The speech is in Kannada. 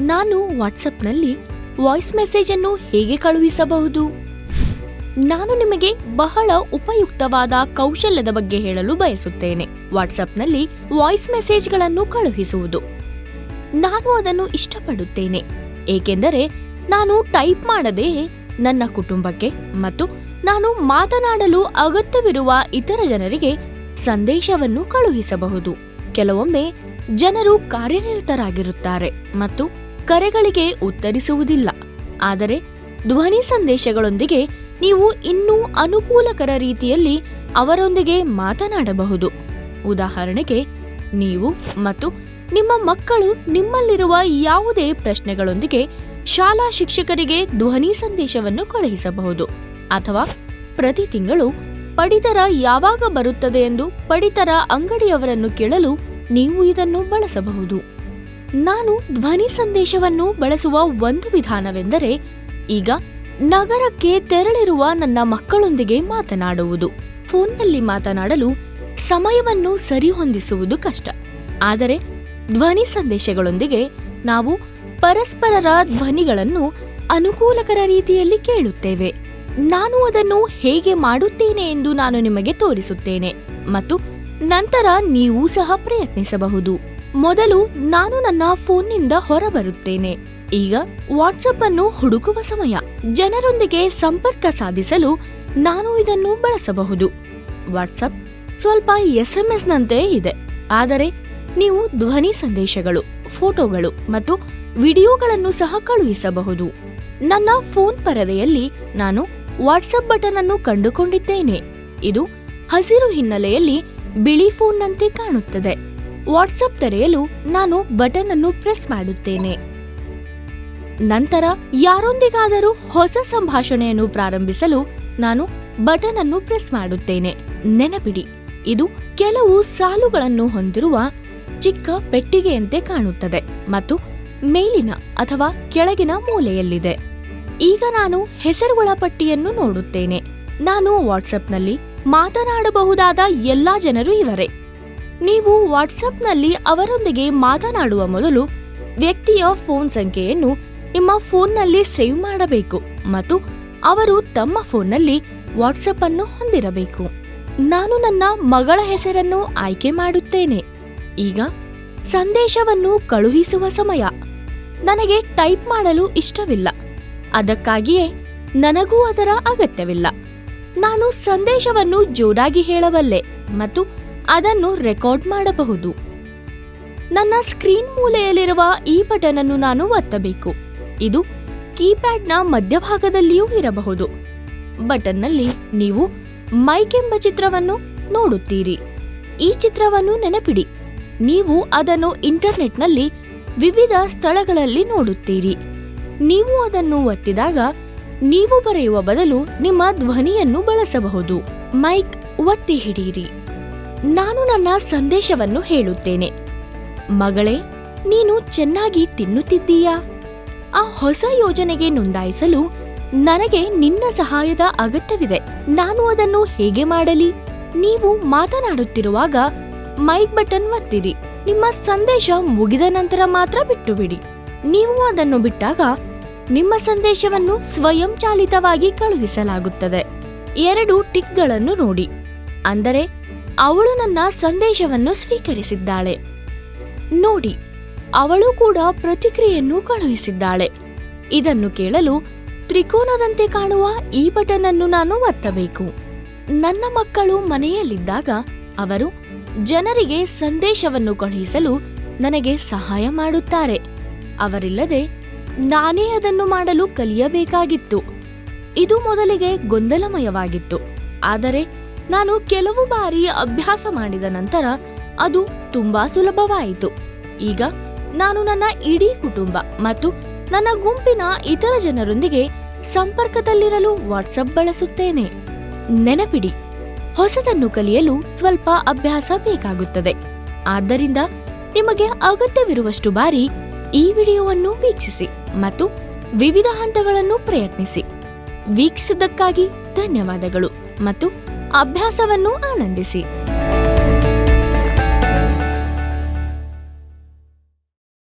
ನಾನು ವಾಟ್ಸಪ್ನಲ್ಲಿ ವಾಯ್ಸ್ ಮೆಸೇಜ್ ಅನ್ನು ಹೇಗೆ ಕಳುಹಿಸಬಹುದು? ನಾನು ನಿಮಗೆ ಬಹಳ ಉಪಯುಕ್ತವಾದ ಕೌಶಲ್ಯದ ಬಗ್ಗೆ ಹೇಳಲು ಬಯಸುತ್ತೇನೆ. ವಾಟ್ಸಪ್ನಲ್ಲಿ ವಾಯ್ಸ್ ಮೆಸೇಜ್ಗಳನ್ನು ಕಳುಹಿಸುವುದು. ನಾನು ಅದನ್ನು ಇಷ್ಟಪಡುತ್ತೇನೆ. ಏಕೆಂದರೆ ನಾನು ಟೈಪ್ ಮಾಡದೆ ನನ್ನ ಕುಟುಂಬಕ್ಕೆ ಮತ್ತು ನಾನು ಮಾತನಾಡಲು ಅಗತ್ಯವಿರುವ ಇತರ ಜನರಿಗೆ ಸಂದೇಶವನ್ನು ಕಳುಹಿಸಬಹುದು. ಕೆಲವೊಮ್ಮೆ ಜನರು ಕಾರ್ಯನಿರತರಾಗಿರುತ್ತಾರೆ ಮತ್ತು ಕರೆಗಳಿಗೆ ಉತ್ತರಿಸುವುದಿಲ್ಲ. ಆದರೆ ಧ್ವನಿ ಸಂದೇಶಗಳೊಂದಿಗೆ ನೀವು ಇನ್ನೂ ಅನುಕೂಲಕರ ರೀತಿಯಲ್ಲಿ ಅವರೊಂದಿಗೆ ಮಾತನಾಡಬಹುದು. ಉದಾಹರಣೆಗೆ, ನೀವು ಮತ್ತು ನಿಮ್ಮ ಮಕ್ಕಳು ನಿಮ್ಮಲ್ಲಿರುವ ಯಾವುದೇ ಪ್ರಶ್ನೆಗಳೊಂದಿಗೆ ಶಾಲಾ ಶಿಕ್ಷಕರಿಗೆ ಧ್ವನಿ ಸಂದೇಶವನ್ನು ಕಳುಹಿಸಬಹುದು. ಅಥವಾ ಪ್ರತಿ ತಿಂಗಳು ಪಡಿತರ ಯಾವಾಗ ಬರುತ್ತದೆ ಎಂದು ಪಡಿತರ ಅಂಗಡಿಯವರನ್ನು ಕೇಳಲು ನೀವು ಇದನ್ನು ಬಳಸಬಹುದು. ನಾನು ಧ್ವನಿ ಸಂದೇಶವನ್ನು ಬಳಸುವ ಒಂದು ವಿಧಾನವೆಂದರೆ ಈಗ ನಗರಕ್ಕೆ ತೆರಳಿರುವ ನನ್ನ ಮಕ್ಕಳೊಂದಿಗೆ ಮಾತನಾಡುವುದು. ಫೋನ್ನಲ್ಲಿ ಮಾತನಾಡಲು ಸಮಯವನ್ನು ಸರಿಹೊಂದಿಸುವುದು ಕಷ್ಟ. ಆದರೆ ಧ್ವನಿ ಸಂದೇಶಗಳೊಂದಿಗೆ ನಾವು ಪರಸ್ಪರರ ಧ್ವನಿಗಳನ್ನು ಅನುಕೂಲಕರ ರೀತಿಯಲ್ಲಿ ಕೇಳುತ್ತೇವೆ. ನಾನು ಅದನ್ನು ಹೇಗೆ ಮಾಡುತ್ತೇನೆ ಎಂದು ನಾನು ನಿಮಗೆ ತೋರಿಸುತ್ತೇನೆ ಮತ್ತು ನಂತರ ನೀವು ಸಹ ಪ್ರಯತ್ನಿಸಬಹುದು. ಮೊದಲು ನಾನು ನನ್ನ ಫೋನ್ನಿಂದ ಹೊರಬರುತ್ತೇನೆ. ಈಗ ವಾಟ್ಸಪ್ ಅನ್ನು ಹುಡುಕುವ ಸಮಯ. ಜನರೊಂದಿಗೆ ಸಂಪರ್ಕ ಸಾಧಿಸಲು ನಾನು ಇದನ್ನು ಬಳಸಬಹುದು. ವಾಟ್ಸಪ್ ಸ್ವಲ್ಪ ಎಸ್ಎಂಎಸ್ನಂತೆ ಇದೆ. ಆದರೆ ನೀವು ಧ್ವನಿ ಸಂದೇಶಗಳು, ಫೋಟೋಗಳು ಮತ್ತು ವಿಡಿಯೋಗಳನ್ನು ಸಹ ಕಳುಹಿಸಬಹುದು. ನನ್ನ ಫೋನ್ ಪರದೆಯಲ್ಲಿ ನಾನು ವಾಟ್ಸಪ್ ಬಟನ್ ಅನ್ನು ಕಂಡುಕೊಂಡಿದ್ದೇನೆ. ಇದು ಹಸಿರು ಹಿನ್ನೆಲೆಯಲ್ಲಿ ಬಿಳಿ ಫೋನ್ನಂತೆ ಕಾಣುತ್ತದೆ. ವಾಟ್ಸಪ್ ತೆರೆಯಲು ನಾನು ಬಟನ್ ಅನ್ನು ಪ್ರೆಸ್ ಮಾಡುತ್ತೇನೆ. ನಂತರ ಯಾರೊಂದಿಗಾದರೂ ಹೊಸ ಸಂಭಾಷಣೆಯನ್ನು ಪ್ರಾರಂಭಿಸಲು ನಾನು ಬಟನ್ ಅನ್ನು ಪ್ರೆಸ್ ಮಾಡುತ್ತೇನೆ. ನೆನಪಿಡಿ, ಇದು ಕೆಲವು ಸಾಲುಗಳನ್ನು ಹೊಂದಿರುವ ಚಿಕ್ಕ ಪೆಟ್ಟಿಗೆಯಂತೆ ಕಾಣುತ್ತದೆ ಮತ್ತು ಮೇಲಿನ ಅಥವಾ ಕೆಳಗಿನ ಮೂಲೆಯಲ್ಲಿದೆ. ಈಗ ನಾನು ಹೆಸರುಗಳ ಪಟ್ಟಿಯನ್ನು ನೋಡುತ್ತೇನೆ. ನಾನು ವಾಟ್ಸಪ್ನಲ್ಲಿ ಮಾತನಾಡಬಹುದಾದ ಎಲ್ಲಾ ಜನರು ಇವರೇ. ನೀವು ವಾಟ್ಸಪ್ನಲ್ಲಿ ಅವರೊಂದಿಗೆ ಮಾತನಾಡುವ ಮೊದಲು ವ್ಯಕ್ತಿಯ ಫೋನ್ ಸಂಖ್ಯೆಯನ್ನು ನಿಮ್ಮ ಫೋನ್ನಲ್ಲಿ ಸೇವ್ ಮಾಡಬೇಕು ಮತ್ತು ಅವರು ತಮ್ಮ ಫೋನ್ನಲ್ಲಿ ವಾಟ್ಸಪ್ ಅನ್ನು ಹೊಂದಿರಬೇಕು. ನಾನು ನನ್ನ ಮಗಳ ಹೆಸರನ್ನು ಆಯ್ಕೆ ಮಾಡುತ್ತೇನೆ. ಈಗ ಸಂದೇಶವನ್ನು ಕಳುಹಿಸುವ ಸಮಯ. ನನಗೆ ಟೈಪ್ ಮಾಡಲು ಇಷ್ಟವಿಲ್ಲ. ಅದಕ್ಕಾಗಿಯೇ ನನಗೂ ಅದರ ಅಗತ್ಯವಿಲ್ಲ. ನಾನು ಸಂದೇಶವನ್ನು ಜೋರಾಗಿ ಹೇಳಬಲ್ಲೆ ಮತ್ತು ಅದನ್ನು ರೆಕಾರ್ಡ್ ಮಾಡಬಹುದು. ನನ್ನ ಸ್ಕ್ರೀನ್ ಮೂಲೆಯಲ್ಲಿರುವ ಈ ಬಟನ್ ಅನ್ನು ನಾನು ಒತ್ತಬೇಕು. ಇದು ಕೀಪ್ಯಾಡ್ನ ಮಧ್ಯಭಾಗದಲ್ಲಿಯೂ ಇರಬಹುದು. ಬಟನ್ನಲ್ಲಿ ನೀವು ಮೈಕ್ ಎಂಬ ಚಿತ್ರವನ್ನು ನೋಡುತ್ತೀರಿ. ಈ ಚಿತ್ರವನ್ನು ನೆನಪಿಡಿ. ನೀವು ಅದನ್ನು ಇಂಟರ್ನೆಟ್ನಲ್ಲಿ ವಿವಿಧ ಸ್ಥಳಗಳಲ್ಲಿ ನೋಡುತ್ತೀರಿ. ನೀವು ಅದನ್ನು ಒತ್ತಿದಾಗ ನೀವು ಬರೆಯುವ ಬದಲು ನಿಮ್ಮ ಧ್ವನಿಯನ್ನು ಬಳಸಬಹುದು. ಮೈಕ್ ಒತ್ತಿ ಹಿಡಿಯಿರಿ. ನಾನು ನನ್ನ ಸಂದೇಶವನ್ನು ಹೇಳುತ್ತೇನೆ. ಮಗಳೇ, ನೀನು ಚೆನ್ನಾಗಿ ತಿನ್ನುತ್ತಿದ್ದೀಯಾ? ಆ ಹೊಸ ಯೋಜನೆಗೆ ನೋಂದಾಯಿಸಲು ನನಗೆ ನಿನ್ನ ಸಹಾಯದ ಅಗತ್ಯವಿದೆ. ನಾನು ಅದನ್ನು ಹೇಗೆ ಮಾಡಲಿ? ನೀವು ಮಾತನಾಡುತ್ತಿರುವಾಗ ಮೈಕ್ ಬಟನ್ ಒತ್ತಿರಿ. ನಿಮ್ಮ ಸಂದೇಶ ಮುಗಿದ ನಂತರ ಮಾತ್ರ ಬಿಟ್ಟು ಬಿಡಿ ನೀವು ಅದನ್ನು ಬಿಟ್ಟಾಗ ನಿಮ್ಮ ಸಂದೇಶವನ್ನು ಸ್ವಯಂಚಾಲಿತವಾಗಿ ಕಳುಹಿಸಲಾಗುತ್ತದೆ. ಎರಡು ಟಿಕ್ಗಳನ್ನು ನೋಡಿ. ಅಂದರೆ ಅವಳು ನನ್ನ ಸಂದೇಶವನ್ನು ಸ್ವೀಕರಿಸಿದ್ದಾಳೆ. ನೋಡಿ, ಅವಳು ಕೂಡ ಪ್ರತಿಕ್ರಿಯೆಯನ್ನು ಕಳುಹಿಸಿದ್ದಾಳೆ. ಇದನ್ನು ಕೇಳಲು ತ್ರಿಕೋನದಂತೆ ಕಾಣುವ ಈ ಬಟನ್ ಅನ್ನು ನಾನು ಒತ್ತಬೇಕು. ನನ್ನ ಮಕ್ಕಳು ಮನೆಯಲ್ಲಿದ್ದಾಗ ಅವರು ಜನರಿಗೆ ಸಂದೇಶವನ್ನು ಕಳುಹಿಸಲು ನನಗೆ ಸಹಾಯ ಮಾಡುತ್ತಾರೆ. ಅವರಿಲ್ಲದೆ ನಾನೇ ಅದನ್ನು ಮಾಡಲು ಕಲಿಯಬೇಕಾಗಿತ್ತು. ಇದು ಮೊದಲಿಗೆ ಗೊಂದಲಮಯವಾಗಿತ್ತು. ಆದರೆ ನಾನು ಕೆಲವು ಬಾರಿ ಅಭ್ಯಾಸ ಮಾಡಿದ ನಂತರ ಅದು ತುಂಬಾ ಸುಲಭವಾಯಿತು. ಈಗ ನಾನು ನನ್ನ ಇಡೀ ಕುಟುಂಬ ಮತ್ತು ನನ್ನ ಗುಂಪಿನ ಇತರ ಜನರೊಂದಿಗೆ ಸಂಪರ್ಕದಲ್ಲಿರಲು ವಾಟ್ಸಪ್ ಬಳಸುತ್ತೇನೆ. ನೆನಪಿಡಿ, ಹೊಸದನ್ನು ಕಲಿಯಲು ಸ್ವಲ್ಪ ಅಭ್ಯಾಸ ಬೇಕಾಗುತ್ತದೆ. ಆದ್ದರಿಂದ ನಿಮಗೆ ಅಗತ್ಯವಿರುವಷ್ಟು ಬಾರಿ ಈ ವಿಡಿಯೋವನ್ನು ವೀಕ್ಷಿಸಿ ಮತ್ತು ವಿವಿಧ ಹಂತಗಳನ್ನು ಪ್ರಯತ್ನಿಸಿ. ವೀಕ್ಷಿಸಿದ್ದಕ್ಕಾಗಿ ಧನ್ಯವಾದಗಳು ಮತ್ತು ಅಭ್ಯಾಸವನ್ನು ಆನಂದಿಸಿ.